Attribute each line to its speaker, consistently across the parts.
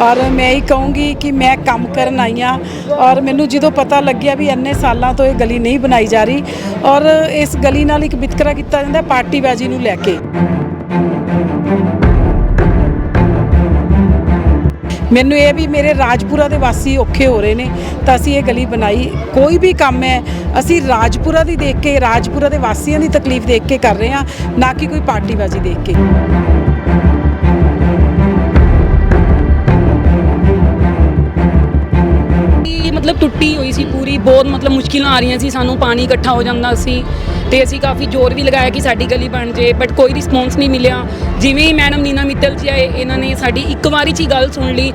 Speaker 1: ਔਰ ਮੈਂ ਹੀ ਕਹੂੰਗੀ ਕਿ ਮੈਂ ਕੰਮ ਕਰਨ ਆਈ ਹਾਂ ਔਰ ਮੈਨੂੰ ਜਦੋਂ ਪਤਾ ਲੱਗਿਆ ਵੀ ਇੰਨੇ ਸਾਲਾਂ ਤੋਂ ਇਹ ਗਲੀ ਨਹੀਂ ਬਣਾਈ ਜਾ ਰਹੀ ਔਰ ਇਸ ਗਲੀ ਨਾਲ ਇੱਕ ਵਿਤਕਰਾ ਕੀਤਾ ਜਾਂਦਾ ਪਾਰਟੀਬਾਜ਼ੀ ਨੂੰ ਲੈ ਕੇ। ਮੈਨੂੰ ਇਹ ਵੀ ਮੇਰੇ ਰਾਜਪੁਰਾ ਦੇ ਵਾਸੀ ਔਖੇ ਹੋ ਰਹੇ ਨੇ ਤਾਂ ਅਸੀਂ ਇਹ ਗਲੀ ਬਣਾਈ। ਕੋਈ ਵੀ ਕੰਮ ਹੈ, ਅਸੀਂ ਰਾਜਪੁਰਾ ਦੀ ਦੇਖ ਕੇ, ਰਾਜਪੁਰਾ ਦੇ ਵਾਸੀਆਂ ਦੀ ਤਕਲੀਫ ਦੇਖ ਕੇ ਕਰ ਰਹੇ ਹਾਂ, ਨਾ ਕਿ ਕੋਈ ਪਾਰਟੀਬਾਜ਼ੀ ਦੇਖ ਕੇ।
Speaker 2: ਟੁੱਟੀ ਹੋਈ ਸੀ ਪੂਰੀ, ਬਹੁਤ ਮਤਲਬ ਮੁਸ਼ਕਿਲਾਂ ਆ ਰਹੀਆਂ ਸੀ, ਸਾਨੂੰ ਪਾਣੀ ਇਕੱਠਾ ਹੋ ਜਾਂਦਾ ਸੀ ਤੇ ਅਸੀਂ ਕਾਫੀ ਜ਼ੋਰ ਵੀ ਲਗਾਇਆ ਕਿ ਸਾਡੀ ਗਲੀ ਬਣ ਜੇ ਬਟ ਕੋਈ ਰਿਸਪੌਂਸ ਨਹੀਂ ਮਿਲਿਆ। ਜਿਵੇਂ ਹੀ ਮੈਡਮ ਨੀਨਾ ਮਿੱਤਲ ਜੀ ਆਏ, ਇਹਨਾਂ ਨੇ ਸਾਡੀ ਇੱਕ ਵਾਰੀ 'ਚ ਹੀ ਗੱਲ ਸੁਣ ਲਈ।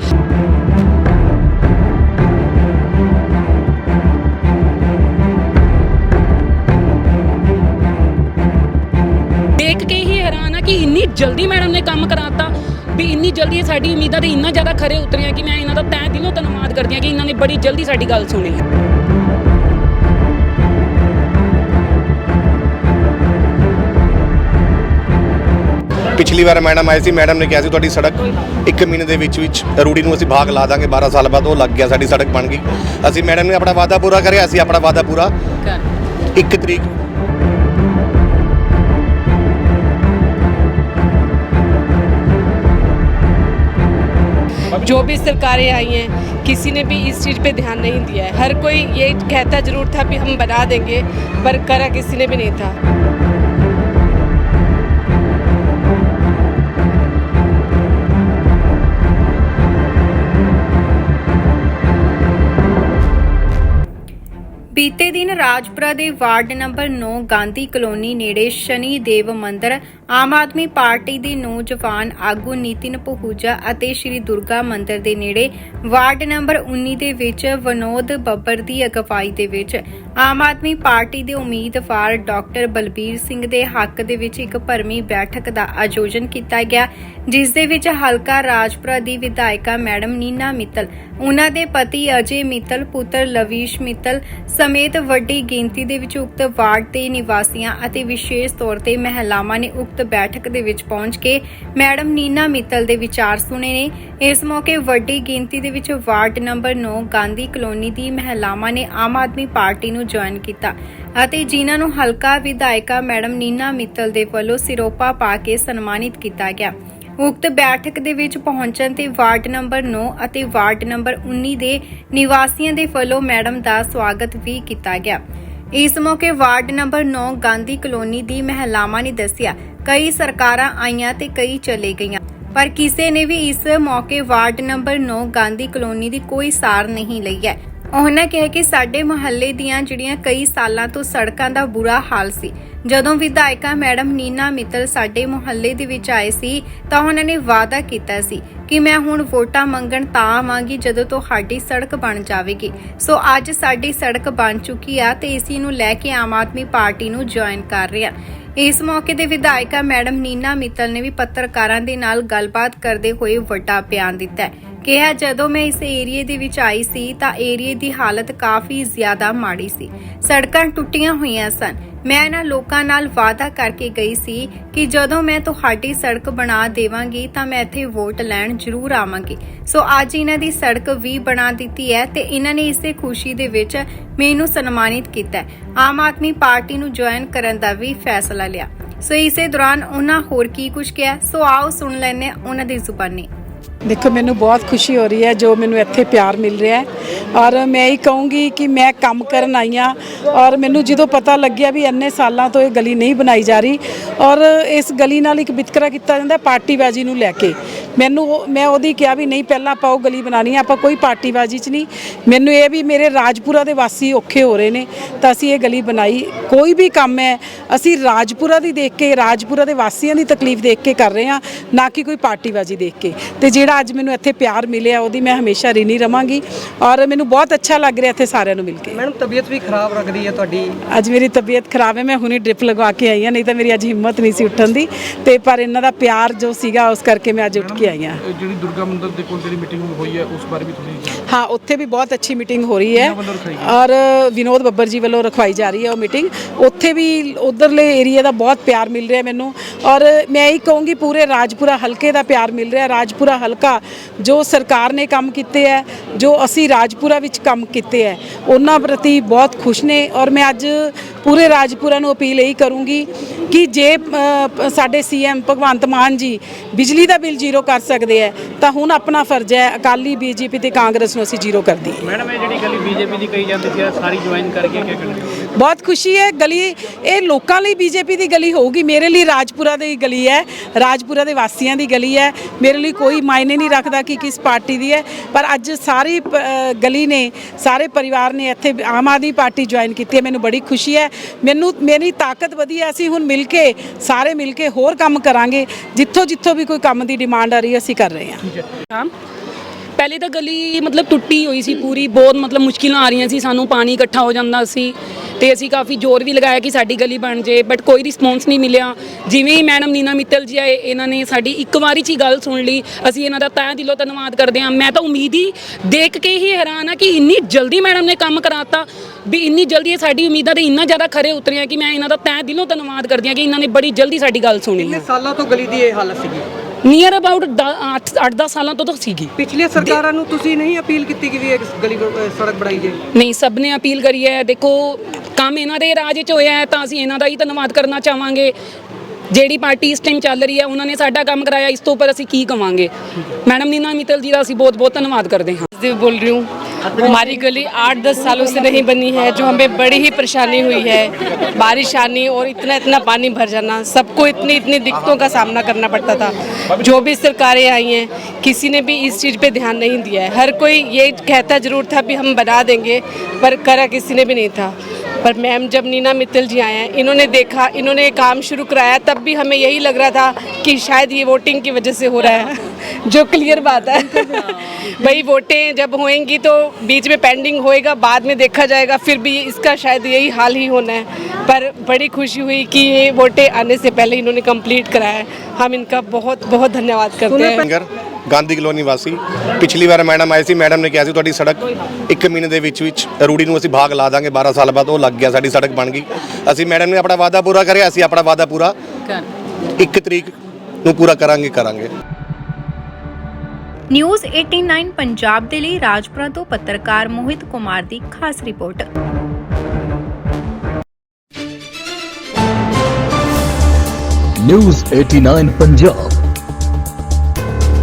Speaker 2: ਦੇਖ ਕੇ ਹੀ ਹੈਰਾਨ ਆ ਕਿ ਇੰਨੀ ਜਲਦੀ ਮੈਡਮ ਨੇ ਕੰਮ ਕਰਾ ਇੰਨੀ ਜਲਦੀ ਸਾਡੀ ਉਮੀਦਾਂ ਤੇ ਇੰਨਾ ਜ਼ਿਆਦਾ ਖਰੇ ਉਤਰੀਆਂ ਕਿ ਮੈਂ ਇਹਨਾਂ ਦਾ ਤਹਿ ਦਿਲੋਂ ਧੰਨਵਾਦ ਕਰਦੀ ਹਾਂ ਕਿ ਇਹਨਾਂ ਨੇ ਬੜੀ ਜਲਦੀ ਸਾਡੀ ਗੱਲ ਸੁਣੀ। ਹੈ
Speaker 3: ਪਿਛਲੀ ਵਾਰ ਮੈਡਮ ਆਏ ਸੀ ਮੈਡਮ ਨੇ ਕਿਹਾ ਸੀ ਤੁਹਾਡੀ ਸੜਕ 1 ਮਹੀਨੇ ਦੇ ਵਿੱਚ ਵਿੱਚ ਰੂੜੀ ਨੂੰ ਅਸੀਂ ਭਾਗ ਲਾ ਦਾਂਗੇ 12 ਸਾਲ ਬਾਅਦ ਉਹ ਲੱਗ ਗਿਆ ਸਾਡੀ ਸੜਕ ਬਣ ਗਈ। ਅਸੀਂ ਮੈਡਮ ਨੇ ਆਪਣਾ ਵਾਅਦਾ ਪੂਰਾ ਕਰਿਆ ਅਸੀਂ ਆਪਣਾ ਵਾਅਦਾ ਪੂਰਾ 1 ਤਰੀਕ
Speaker 4: जो भी सरकारें आई हैं किसी ने भी इस चीज़ पे ध्यान नहीं दिया है हर कोई ये कहता जरूर था कि हम बना देंगे पर करा किसी ने भी नहीं था
Speaker 5: ਬੀਤੇ ਦਿਨ ਰਾਜਪੁਰਾ ਦੇ ਵਾਰਡ ਨੰਬਰ 9 ਗਾਂਧੀ ਕਲੋਨੀ ਨੇੜੇ ਸ਼ਨੀ ਦੇਵ ਮੰਦਿਰ ਆਮ ਆਦਮੀ ਪਾਰਟੀ ਦੇ ਨੌਜਵਾਨ ਆਗੂ ਨਿਤਿਨ ਪਹੂਜਾ ਅਤੇ ਸ਼੍ਰੀ ਦੁਰਗਾ ਮੰਦਿਰ ਦੇ ਨੇੜੇ ਵਾਰਡ ਨੰਬਰ 19 ਦੇ ਵਿੱਚ ਵਿਨੋਦ ਬੱਬਰ ਦੀ ਅਗਵਾਈ ਦੇ ਵਿੱਚ ਆਮ ਆਦਮੀ ਪਾਰਟੀ ਦੇ ਉਮੀਦਵਾਰ ਡਾਕਟਰ ਬਲਬੀਰ ਸਿੰਘ ਦੇ ਹੱਕ ਦੇ ਵਿੱਚ ਇੱਕ ਭਰਮੀ ਬੈਠਕ ਦਾ ਆਯੋਜਨ ਕੀਤਾ ਗਿਆ, ਜਿਸ ਦੇ ਵਿੱਚ ਹਲਕਾ ਰਾਜਪੁਰਾ ਦੀ ਵਿਧਾਇਕਾ ਮੈਡਮ ਨੀਨਾ ਮਿੱਤਲ, ਉਹਨਾਂ ਦੇ ਪਤੀ ਅਜੇ ਮਿੱਤਲ, ਪੁੱਤਰ ਲਵੀਸ਼ ਮਿੱਤਲ ਸਮੇਤ ਵੱਡੀ ਗਿਣਤੀ ਦੇ ਵਿੱਚ ਉਕਤ ਵਾਰਡ ਦੇ ਨਿਵਾਸੀਆਂ ਅਤੇ ਵਿਸ਼ੇਸ਼ ਤੌਰ ਤੇ ਮਹਿਲਾਵਾਂ ਨੇ ਉਕਤ ਬੈਠਕ ਦੇ ਵਿੱਚ ਪਹੁੰਚ ਕੇ ਮੈਡਮ ਨੀਨਾ ਮਿੱਤਲ ਦੇ ਵਿਚਾਰ ਸੁਣੇ ਨੇ। ਇਸ ਮੌਕੇ ਵੱਡੀ ਗਿਣਤੀ ਦੇ ਵਿੱਚ ਵਾਰਡ ਨੰਬਰ 9 ਗਾਂਧੀ ਕਲੋਨੀ ਦੀ ਮਹਿਲਾਵਾਂ ਨੇ ਆਮ ਆਦਮੀ ਪਾਰਟੀ ਨੂੰ ਜੁਆਇਨ ਕੀਤਾ। ਅਤੇ ਜਿਨ੍ਹਾਂ ਨੂੰ ਹਲਕਾ ਵਿਧਾਇਕਾ ਮੈਡਮ ਨੀਨਾ ਮਿੱਤਲ ਦੇ ਵੱਲੋਂ ਸਿਰੋਪਾ ਪਾ ਕੇ ਸਨਮਾਨਿਤ ਕੀਤਾ ਗਿਆ। ਉਕਤ ਬੈਠਕ ਦੇ ਵਿੱਚ ਪਹੁੰਚਣ ਤੇ ਵਾਰਡ ਨੰਬਰ 9 ਅਤੇ ਵਾਰਡ ਨੰਬਰ 19 ਦੇ ਨਿਵਾਸੀਆਂ ਦੇ ਵੱਲੋਂ ਮੈਡਮ ਦਾ ਸਵਾਗਤ ਵੀ ਕੀਤਾ ਗਿਆ। ਇਸ ਮੌਕੇ ਵਾਰਡ ਨੰਬਰ 9 ਗਾਂਧੀ ਕਲੋਨੀ ਦੀ ਮਹਿਲਾਵਾਂ ਨੇ ਦੱਸਿਆ, ਕਈ ਸਰਕਾਰਾਂ ਆਈਆਂ ਤੇ ਕਈ ਚਲੇ ਗਈਆਂ, ਪਰ ਕਿਸੇ ਨੇ ਵੀ ਇਸ ਮੌਕੇ ਵਾਰਡ ਨੰਬਰ 9 ਗਾਂਧੀ ਕਲੋਨੀ ਦੀ ਕੋਈ ਸਾਰ ਨਹੀਂ ਲਈ ਹੈ। ਉਹਨਾਂ ਕਿਹਾ ਕਿ ਸਾਡੇ ਮੁਹੱਲੇ ਦੀਆਂ ਜਿਹੜੀਆਂ ਕਈ ਸਾਲਾਂ ਤੋਂ ਸੜਕਾਂ ਦਾ ਬੁਰਾ ਹਾਲ ਸੀ। ਜਦੋਂ ਵਿਧਾਇਕਾ ਮੈਡਮ ਨੀਨਾ ਮਿੱਤਲ ਸਾਡੇ ਮੁਹੱਲੇ ਦੇ ਵਿੱਚ ਆਏ ਸੀ, ਤਾਂ ਉਹਨਾਂ ਨੇ ਵਾਅਦਾ ਕੀਤਾ ਸੀ ਕਿ ਮੈਂ ਹੁਣ ਵੋਟਾਂ ਮੰਗਣ ਤਾਂ ਆਵਾਂਗੀ ਜਦੋਂ ਤੁਹਾਡੀ ਸੜਕ ਬਣ ਜਾਵੇਗੀ। ਸੋ ਅੱਜ ਸਾਡੀ ਸੜਕ ਬਣ ਚੁੱਕੀ ਆ ਤੇ ਇਸੇ ਨੂੰ ਲੈ ਕੇ ਆਮ ਆਦਮੀ ਪਾਰਟੀ ਨੂੰ ਜੁਆਇਨ ਕਰ ਰਿਹਾ। ਇਸ ਮੌਕੇ ਤੇ ਵਿਧਾਇਕਾ ਮੈਡਮ ਨੀਨਾ ਮਿੱਤਲ ਨੇ ਵੀ ਪੱਤਰਕਾਰਾਂ ਦੇ ਨਾਲ ਗੱਲਬਾਤ ਕਰਦੇ ਹੋਏ ਵੱਡਾ ਬਿਆਨ ਦਿੱਤਾ ਹੈ। ਕਿਹਾ, ਜਦੋਂ ਮੈਂ ਇਸ ਏਰੀਏ ਦੇ ਵਿੱਚ ਆਈ ਸੀ, ਤਾਂ ਏਰੀਏ ਦੀ ਹਾਲਤ ਕਾਫੀ ਜ਼ਿਆਦਾ ਮਾੜੀ ਸੀ। ਸੜਕਾਂ ਟੁੱਟੀਆਂ ਹੋਈਆਂ ਸਨ। ਮੈਂ ਇਹਨਾਂ ਲੋਕਾਂ ਨਾਲ ਵਾਅਦਾ ਕਰਕੇ ਗਈ ਸੀ ਕਿ ਜਦੋਂ ਮੈਂ ਤੁਹਾਡੀ ਸੜਕ ਬਣਾ ਦੇਵਾਂਗੀ, ਤਾਂ ਮੈਂ ਇੱਥੇ ਵੋਟ ਲੈਣ ਜ਼ਰੂਰ ਆਵਾਂਗੀ। ਸੋ ਅੱਜ ਇਹਨਾਂ ਦੀ ਸੜਕ ਵੀ ਬਣਾ ਦਿੱਤੀ ਹੈ ਤੇ ਇਹਨਾਂ ਨੇ ਇਸੇ ਖੁਸ਼ੀ ਦੇ ਵਿੱਚ ਮੈਨੂੰ ਸਨਮਾਨਿਤ ਕੀਤਾ ਆਮ ਆਦਮੀ ਪਾਰਟੀ ਨੂੰ ਜੁਆਇਨ ਕਰਨ ਦਾ ਵੀ ਫੈਸਲਾ ਲਿਆ। ਸੋ ਇਸੇ ਦੌਰਾਨ ਉਹਨਾਂ ਹੋਰ ਕੀ ਕੁਝ ਕਿਹਾ? ਸੋ ਆਓ ਸੁਣ ਲੈਂਦੇ ਉਹਨਾਂ ਦੀ ਜ਼ੁਬਾਨੀ।
Speaker 1: ਦੇਖੋ, ਮੈਨੂੰ ਬਹੁਤ ਖੁਸ਼ੀ ਹੋ ਰਹੀ ਹੈ ਜੋ ਮੈਨੂੰ ਇੱਥੇ ਪਿਆਰ ਮਿਲ ਰਿਹਾ ਹੈ। ਔਰ ਮੈਂ ਇਹ ਕਹੂੰਗੀ ਕਿ ਮੈਂ ਕੰਮ ਕਰਨ ਆਈ ਹਾਂ ਔਰ ਮੈਨੂੰ ਜਦੋਂ ਪਤਾ ਲੱਗਿਆ ਵੀ ਇੰਨੇ ਸਾਲਾਂ ਤੋਂ ਇਹ ਗਲੀ ਨਹੀਂ ਬਣਾਈ ਜਾ ਰਹੀ ਔਰ ਇਸ ਗਲੀ ਨਾਲ ਇੱਕ ਵਿਤਕਰਾ ਕੀਤਾ ਜਾਂਦਾ ਪਾਰਟੀਬਾਜ਼ੀ ਨੂੰ ਲੈ ਕੇ। ਮੈਨੂੰ ਉਹ- ਮੈਂ ਉਹਦੀ ਕਿਹਾ ਵੀ ਨਹੀਂ, ਪਹਿਲਾਂ ਆਪਾਂ ਉਹ ਗਲੀ ਬਣਾਣੀ ਹੈ, ਆਪਾਂ ਕੋਈ ਪਾਰਟੀਬਾਜ਼ੀ 'ਚ ਨਹੀਂ। ਮੈਨੂੰ ਇਹ ਵੀ ਮੇਰੇ ਰਾਜਪੁਰਾ ਦੇ ਵਾਸੀ ਔਖੇ ਹੋ ਰਹੇ ਨੇ ਤਾਂ ਅਸੀਂ ਇਹ ਗਲੀ ਬਣਾਈ। ਕੋਈ ਵੀ ਕੰਮ ਹੈ, ਅਸੀਂ ਰਾਜਪੁਰਾ ਦੀ ਦੇਖ ਕੇ, ਰਾਜਪੁਰਾ ਦੇ ਵਾਸੀਆਂ ਦੀ ਤਕਲੀਫ ਦੇਖ ਕੇ ਕਰ ਰਹੇ ਹਾਂ, ਨਾ ਕਿ ਕੋਈ ਪਾਰਟੀਬਾਜ਼ੀ ਦੇਖ ਕੇ। ਤੇ ਜਿਹੜਾ ਅੱਜ ਮੈਨੂੰ ਇੱਥੇ ਪਿਆਰ ਮਿਲਿਆ ਉਹਦੀ ਮੈਂ ਹਮੇਸ਼ਾ ਰਿਣੀ ਰਵਾਂਗੀ ਔਰ ਮੈਨੂੰ ਬਹੁਤ ਅੱਛਾ ਲੱਗ ਰਿਹਾ ਇੱਥੇ ਸਾਰਿਆਂ ਨੂੰ ਮਿਲ ਕੇ।
Speaker 6: ਮੈਡਮ ਤਬੀਅਤ ਵੀ ਖਰਾਬ ਲੱਗਦੀ ਹੈ ਤੁਹਾਡੀ।
Speaker 1: ਅੱਜ ਮੇਰੀ ਤਬੀਅਤ ਖਰਾਬ ਹੈ ਮੈਂ ਹੁਣੇ ਡ੍ਰਿਪ ਲਗਵਾ ਕੇ ਆਈ ਹਾਂ ਨਹੀਂ ਤਾਂ ਮੇਰੀ ਅੱਜ ਹਿੰਮਤ ਨਹੀਂ ਸੀ ਉੱਠਣ ਦੀ। ਤੇ ਪਰ ਇਹਨਾਂ ਦਾ ਪਿਆਰ ਜੋ ਸੀਗਾ ਉਸ ਕਰਕੇ ਮੈਂ ਅੱਜ ਉੱਠ ਕੇ ਆਈ ਹਾਂ।
Speaker 7: ਜਿਹੜੀ ਦੁਰਗਾ ਮੰਦਿਰ ਦੇ ਕੋਲ ਜਿਹੜੀ ਮੀਟਿੰਗ ਹੋਈ ਹੈ ਉਸ ਬਾਰੇ ਵੀ ਤੁਸੀਂ।
Speaker 1: ਹਾਂ? ਉੱਥੇ ਵੀ ਬਹੁਤ ਅੱਛੀ ਮੀਟਿੰਗ ਹੋ ਰਹੀ ਹੈ? ਔਰ ਵਿਨੋਦ ਬੱਬਰ ਜੀ ਵੱਲੋਂ ਰਖਵਾਈ ਜਾ ਰਹੀ ਹੈ ਉਹ ਮੀਟਿੰਗ ਉੱਥੇ ਵੀ ਉਧਰਲੇ ਏਰੀਆ ਦਾ ਬਹੁਤ ਪਿਆਰ ਮਿਲ ਰਿਹਾ ਮੈਨੂੰ। ਔਰ ਮੈਂ ਇਹ ਕਹੂੰਗੀ ਪੂਰੇ ਰਾਜਪੁਰਾ ਹਲਕੇ ਦਾ ਪਿਆਰ ਮਿਲ ਰਿਹਾ, ਰਾਜਪੁਰਾ ਹਲਕਾ ਜੋ ਸਰਕਾਰ ਨੇ ਕੰਮ ਕੀਤੇ ਹੈ, ਜੋ ਅਸੀਂ ਰਾਜਪੁਰਾ ਵਿੱਚ ਕੰਮ ਕੀਤੇ ਹੈ, ਉਹਨਾਂ ਪ੍ਰਤੀ ਬਹੁਤ ਖੁਸ਼ ਨੇ ਔਰ ਮੈਂ ਅੱਜ ਪੂਰੇ ਰਾਜਪੁਰਾ ਨੂੰ ਅਪੀਲ ਇਹੀ ਕਰੂੰਗੀ ਕਿ ਜੇ ਸਾਡੇ ਸੀਐਮ ਭਗਵੰਤ ਮਾਨ ਜੀ ਬਿਜਲੀ ਦਾ ਬਿੱਲ ਜ਼ੀਰੋ ਕਰ ਸਕਦੇ ਹੈ ਤਾਂ ਹੁਣ ਆਪਣਾ ਫਰਜ਼ ਹੈ ਅਕਾਲੀ ਬੀਜੇਪੀ ਤੇ ਕਾਂਗਰਸ ਨੂੰ ਅਸੀਂ ਜ਼ੀਰੋ ਕਰ ਦਈਏ।
Speaker 7: ਮੈਡਮ ਇਹ ਜਿਹੜੀ ਗਲੀ ਬੀਜੇਪੀ ਦੀ ਕਹੀ ਜਾਂਦੀ ਸੀ ਸਾਰੀ ਜੁਆਇਨ ਕਰਕੇ ਕੀ ਕਰਨਾ
Speaker 1: ਬਹੁਤ ਖੁਸ਼ੀ ਹੈ ਗਲੀ ਇਹ ਲੋਕਾਂ ਲਈ ਬੀਜੇਪੀ ਦੀ ਗਲੀ ਹੋਊਗੀ ਮੇਰੇ ਲਈ ਰਾਜਪੁਰਾ ਦੀ ਗਲੀ ਹੈ ਰਾਜਪੁਰਾ ਦੇ ਵਾਸੀਆਂ ਦੀ ਗਲੀ ਹੈ ਮੇਰੇ ਲਈ ਕੋਈ ਮਾਇਨੇ ਨਹੀਂ ਰੱਖਦਾ ਕਿ ਕਿਸ ਪਾਰਟੀ ਦੀ ਹੈ ਪਰ ਅੱਜ ਸਾਰੀ ਗਲੀ ਨੇ ਸਾਰੇ ਪਰਿਵਾਰ ਨੇ ਇੱਥੇ ਆਮ ਆਦਮੀ ਪਾਰਟੀ ਜੁਆਇਨ ਕੀਤੀ ਹੈ ਮੈਨੂੰ ਬੜੀ ਖੁਸ਼ੀ ਹੈ ਮੈਨੂੰ ਮੇਰੀ ਤਾਕਤ ਵਧੀ ਹੈ ਅਸੀਂ ਹੁਣ ਮਿਲ ਕੇ ਸਾਰੇ ਮਿਲ ਕੇ ਹੋਰ ਕੰਮ ਕਰਾਂਗੇ ਜਿੱਥੋਂ ਜਿੱਥੋਂ ਵੀ ਕੋਈ ਕੰਮ ਦੀ ਡਿਮਾਂਡ ਆ ਰਹੀ ਹੈ ਅਸੀਂ ਕਰ ਰਹੇ ਹਾਂ।
Speaker 2: ਹਾਂ। ਪਹਿਲੇ ਤਾਂ ਗਲੀ ਮਤਲਬ ਟੁੱਟੀ ਹੋਈ ਸੀ ਪੂਰੀ, ਬਹੁਤ ਮਤਲਬ ਮੁਸ਼ਕਿਲਾਂ ਆ ਰਹੀਆਂ ਸੀ, ਸਾਨੂੰ ਪਾਣੀ ਇਕੱਠਾ ਹੋ ਜਾਂਦਾ ਸੀ ਤੇ ਅਸੀਂ ਕਾਫੀ ਜ਼ੋਰ ਵੀ ਲਗਾਇਆ ਕਿ ਸਾਡੀ ਗਲੀ ਬਣ ਜੇ ਬਟ ਕੋਈ ਰਿਸਪੌਂਸ ਨਹੀਂ ਮਿਲਿਆ। ਜਿਵੇਂ ਹੀ ਮੈਡਮ ਨੀਨਾ ਮਿੱਤਲ ਜੀ ਆਏ, ਇਹਨਾਂ ਨੇ ਸਾਡੀ ਇੱਕ ਵਾਰੀ 'ਚ ਹੀ ਗੱਲ ਸੁਣ ਲਈ, ਅਸੀਂ ਇਹਨਾਂ ਦਾ ਤਹਿ ਦਿਲੋਂ ਧੰਨਵਾਦ ਕਰਦੇ ਹਾਂ। ਮੈਂ ਤਾਂ ਉਮੀਦ ਹੀ ਦੇਖ ਕੇ ਹੀ ਹੈਰਾਨ ਆ ਕਿ ਇੰਨੀ ਜਲਦੀ ਮੈਡਮ ਨੇ ਕੰਮ ਕਰਾਤਾ, ਵੀ ਇੰਨੀ ਜਲਦੀ ਇਹ ਸਾਡੀ ਉਮੀਦਾਂ ਦੇ ਇੰਨਾ ਜ਼ਿਆਦਾ ਖਰੇ ਉਤਰੇ ਆ ਕਿ ਮੈਂ ਇਹਨਾਂ ਦਾ ਤਹਿ ਦਿਲੋਂ ਧੰਨਵਾਦ ਕਰਦੀ ਹਾਂ ਕਿ ਇਹਨਾਂ ਨੇ ਬੜੀ ਜਲਦੀ ਸਾਡੀ ਗੱਲ ਸੁਣੀ।
Speaker 6: ਕਿੰਨੇ ਸਾਲਾਂ ਤੋਂ ਗਲੀ ਦੀ ਇਹ ਹਾਲਤ ਸੀਗੀ?
Speaker 2: ਨੀਅਰ ਅਬਾਊਟ 8-10 ਸਾਲਾਂ ਤੋਂ ਤਾਂ ਸੀਗੀ
Speaker 6: ਪਿਛਲੀਆਂ ਸਰਕਾਰਾਂ ਨੂੰ ਤੁਸੀਂ ਨਹੀਂ ਅਪੀਲ ਕੀਤੀ ਕਿ ਵੀ ਇਹ ਗਲੀ ਅ, ਸੜਕ ਬਣਾਈ ਜਾਏ
Speaker 2: ਨਹੀਂ ਸਭ ਨੇ ਅਪੀਲ ਕਰੀ ਹੈ ਦੇਖੋ ਕੰਮ ਇਹਨਾਂ ਦੇ ਰਾਜ 'ਚ ਹੋਇਆ ਹੈ ਤਾਂ ਅਸੀਂ ਇਹਨਾਂ ਦਾ ਹੀ ਧੰਨਵਾਦ ਕਰਨਾ ਚਾਹਾਂਗੇ ਜਿਹੜੀ ਪਾਰਟੀ ਇਸ ਟਾਈਮ ਚੱਲ ਰਹੀ ਹੈ ਉਹਨਾਂ ਨੇ ਸਾਡਾ ਕੰਮ ਕਰਾਇਆ ਇਸ ਤੋਂ ਉੱਪਰ ਅਸੀਂ ਕੀ ਕਵਾਂਗੇ ਮੈਡਮ ਨੀਨਾ ਮਿੱਤਲ ਜੀ ਦਾ ਅਸੀਂ ਬਹੁਤ ਬਹੁਤ ਧੰਨਵਾਦ ਕਰਦੇ ਹਾਂ
Speaker 4: देव बोल रही हूँ हमारी गली आठ दस सालों से नहीं बनी है, जो हमें बड़ी ही परेशानी हुई है। बारिश आनी और इतना इतना पानी भर जाना, सबको इतनी इतनी दिक्कतों का सामना करना पड़ता था। जो भी सरकारें आई हैं, किसी ने भी इस चीज़ पे ध्यान नहीं दिया है। हर कोई ये कहता ज़रूर था भी हम बना देंगे, पर करा किसी ने भी नहीं था। पर मैम जब नीना मित्तल जी आए हैं इन्होंने देखा इन्होंने काम शुरू कराया तब भी हमें यही लग रहा था कि शायद ये वोटिंग की वजह से हो रहा है जो क्लियर बात है। भाई वोटें जब होएँगी तो बीच में पेंडिंग होएगा बाद में देखा जाएगा फिर भी इसका शायद यही हाल ही होना है। पर बड़ी खुशी हुई कि ये वोटें आने से पहले इन्होंने कंप्लीट कराया हम इनका बहुत बहुत धन्यवाद करते हैं।
Speaker 3: ਗਾਂਧੀ ਕਲੋਨੀ ਵਾਸੀ। ਪਿਛਲੀ ਵਾਰ ਮੈਡਮ ਆਏ ਸੀ ਮੈਡਮ ਨੇ ਕਿਹਾ ਸੀ ਤੁਹਾਡੀ ਸੜਕ 1 ਮਹੀਨੇ ਦੇ ਵਿੱਚ ਵਿੱਚ ਰੂੜੀ ਨੂੰ ਅਸੀਂ ਭਾਗ ਲਾ ਦਾਂਗੇ 12 ਸਾਲ ਬਾਅਦ ਉਹ ਲੱਗ ਗਿਆ ਸਾਡੀ ਸੜਕ ਬਣ ਗਈ। ਅਸੀਂ ਮੈਡਮ ਨੇ ਆਪਣਾ ਵਾਅਦਾ ਪੂਰਾ ਕਰਿਆ ਅਸੀਂ ਆਪਣਾ ਵਾਅਦਾ ਪੂਰਾ
Speaker 2: ਕਰ।
Speaker 3: 1 ਤਰੀਕ ਨੂੰ ਪੂਰਾ ਕਰਾਂਗੇ ਕਰਾਂਗੇ।
Speaker 5: ਨਿਊਜ਼ 89 ਪੰਜਾਬ ਦੇ ਲਈ ਰਾਜਪੁਰਾ ਤੋਂ ਪੱਤਰਕਾਰ ਮੋਹਿਤ ਕੁਮਾਰ ਦੀ ਖਾਸ ਰਿਪੋਰਟ।
Speaker 8: ਨਿਊਜ਼ 89 ਪੰਜਾਬ।